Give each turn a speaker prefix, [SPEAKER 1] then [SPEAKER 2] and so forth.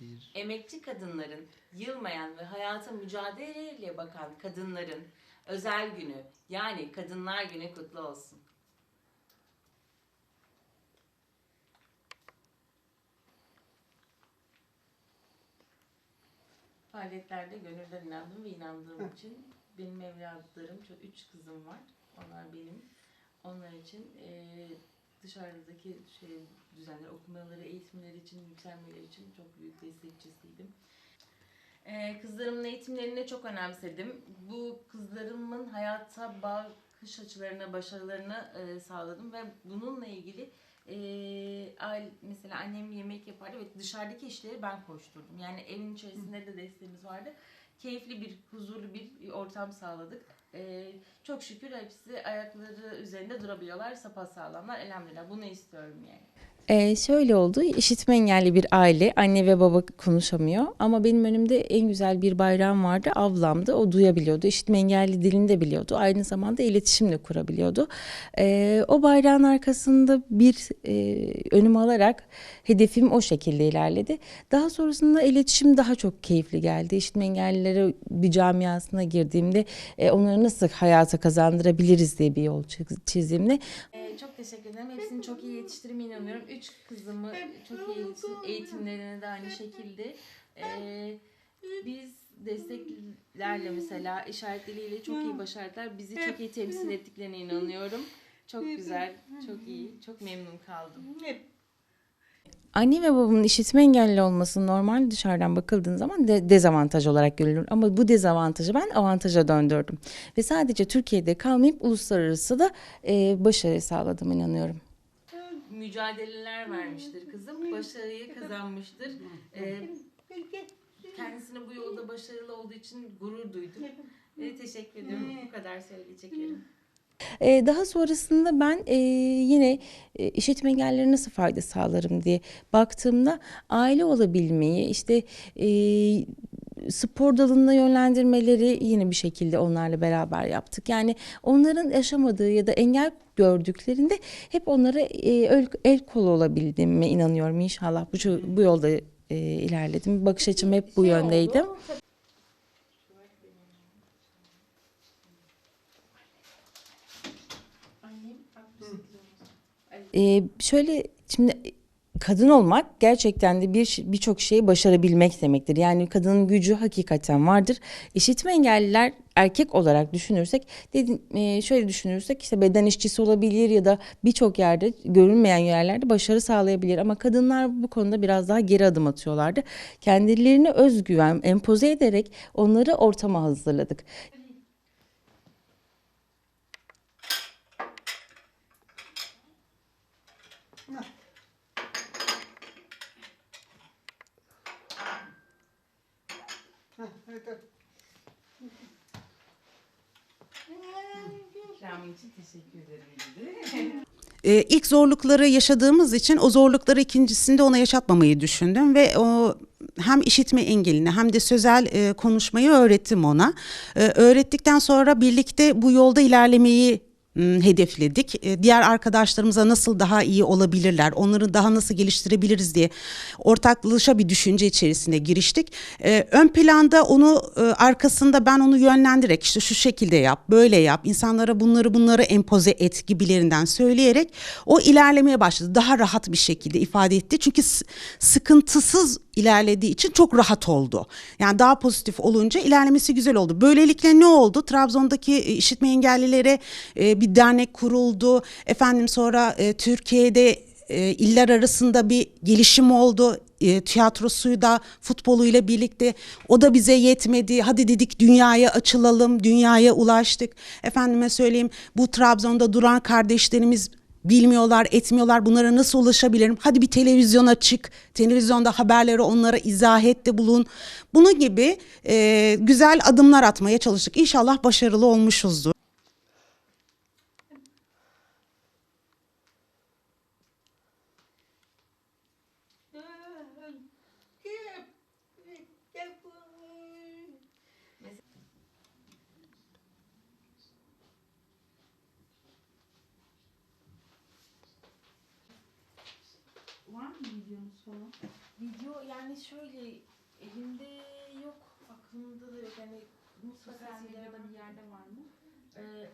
[SPEAKER 1] Bir.
[SPEAKER 2] Emekçi kadınların, yılmayan ve hayata mücadeleyle bakan kadınların özel günü yani Kadınlar Günü kutlu olsun. Faaliyetlerde gönülden inandım ve inandığım için benim evlatlarım, çok üç kızım var. Onlar benim. Onlar için eee, dışarıdaki şey düzenler, okumaları, eğitimleri için, yükselmeleri için çok büyük destekçisiydim. Eee, kızlarımın eğitimlerini çok önemsedim. Bu kızlarımın hayata bakış açılarına, başarılarını eee, sağladım ve bununla ilgili aile, mesela annem yemek yapardı ve dışarıdaki işleri ben koşturdum. Yani evin içerisinde de desteğimiz vardı. Keyifli bir, huzurlu bir ortam sağladık. Eee, çok şükür hepsi ayakları üzerinde durabiliyorlar, sapasağlamlar. Elhamdülillah bunu istiyorum yani.
[SPEAKER 3] Ee, şöyle oldu, işitme engelli bir aile, anne ve baba konuşamıyor ama benim önümde en güzel bir bayrağım vardı, ablamdı, o duyabiliyordu, işitme engelli dilini de biliyordu, aynı zamanda iletişim de kurabiliyordu. Ee, o bayrağın arkasında bir e, önüm alarak hedefim o şekilde ilerledi. Daha sonrasında iletişim daha çok keyifli geldi. İşitme engellilere bir camiasına girdiğimde e, onları nasıl hayata kazandırabiliriz diye bir yol çiz- çizdiğimde
[SPEAKER 2] Ee, çok teşekkür ederim. Hepsini çok iyi yetiştirdiğime inanıyorum. Üç kızımı çok iyi. Eğitimlerine de aynı şekilde. Ee, biz desteklerle mesela işaret diliyle çok iyi başardılar. Bizi çok iyi temsil ettiklerine inanıyorum. Çok güzel, çok iyi, çok memnun kaldım.
[SPEAKER 3] Anne ve babamın işitme engelli olması normal dışarıdan bakıldığın zaman de dezavantaj olarak görülür. Ama bu dezavantajı ben avantaja döndürdüm. Ve sadece Türkiye'de kalmayıp uluslararası da e, başarı sağladım inanıyorum.
[SPEAKER 2] Mücadeleler vermiştir kızım. Başarıyı kazanmıştır. Ee, kendisine bu yolda başarılı olduğu için gurur duydum. Ve teşekkür ediyorum. Bu kadar söyleyeceklerim.
[SPEAKER 3] E, daha sonrasında ben e, yine e, işitme engellilere nasıl fayda sağlarım diye baktığımda aile olabilmeyi işte e, spor dalında yönlendirmeleri yine bir şekilde onlarla beraber yaptık. Yani onların yaşamadığı ya da engel gördüklerinde hep onlara e, el, el kol olabildiğime inanıyorum inşallah. Bu, bu yolda e, ilerledim. Bakış açım hep bu yöndeydi. Ee, şöyle şimdi kadın olmak gerçekten de bir birçok şeyi başarabilmek demektir. Yani kadının gücü hakikaten vardır. İşitme engelliler erkek olarak düşünürsek dedim e, şöyle düşünürsek işte beden işçisi olabilir ya da birçok yerde görünmeyen yerlerde başarı sağlayabilir ama kadınlar bu konuda biraz daha geri adım atıyorlardı. Kendilerine özgüven empoze ederek onları ortama hazırladık.
[SPEAKER 2] Ederim.
[SPEAKER 4] Ee, ilk zorlukları yaşadığımız için o zorlukları ikincisinde ona yaşatmamayı düşündüm ve o hem işitme engelini hem de sözel e, konuşmayı öğrettim ona. Ee, öğrettikten sonra birlikte bu yolda ilerlemeyi hedefledik. Ee, Diğer arkadaşlarımıza nasıl daha iyi olabilirler, onları daha nasıl geliştirebiliriz diye ortaklaşa bir düşünce içerisine giriştik. Ee, Ön planda onu e, arkasında ben onu yönlendirerek işte şu şekilde yap, böyle yap, insanlara bunları bunları empoze et gibilerinden söyleyerek o ilerlemeye başladı. Daha rahat bir şekilde ifade etti. Çünkü sıkıntısız ilerlediği için çok rahat oldu. Yani daha pozitif olunca ilerlemesi güzel oldu. Böylelikle ne oldu? Trabzon'daki e, işitme engellilere bir dernek kuruldu. Efendim sonra e, Türkiye'de e, iller arasında bir gelişim oldu. E, tiyatrosuyla, futboluyla birlikte o da bize yetmedi. Hadi dedik dünyaya açılalım, dünyaya ulaştık. Efendime söyleyeyim bu Trabzon'da duran kardeşlerimiz bilmiyorlar, etmiyorlar. Bunlara nasıl ulaşabilirim? Hadi bir televizyona çık. Televizyonda haberleri onlara izah et de bulun. Bunun gibi e, güzel adımlar atmaya çalıştık. İnşallah başarılı olmuşuzdur.
[SPEAKER 1] Videomuz falan?
[SPEAKER 3] Video yani şöyle elimde yok, aklımda da yok. Yani mutlaka
[SPEAKER 1] Sosyal
[SPEAKER 3] CD'lere
[SPEAKER 1] medyada bir yerde var mı?
[SPEAKER 3] Ee,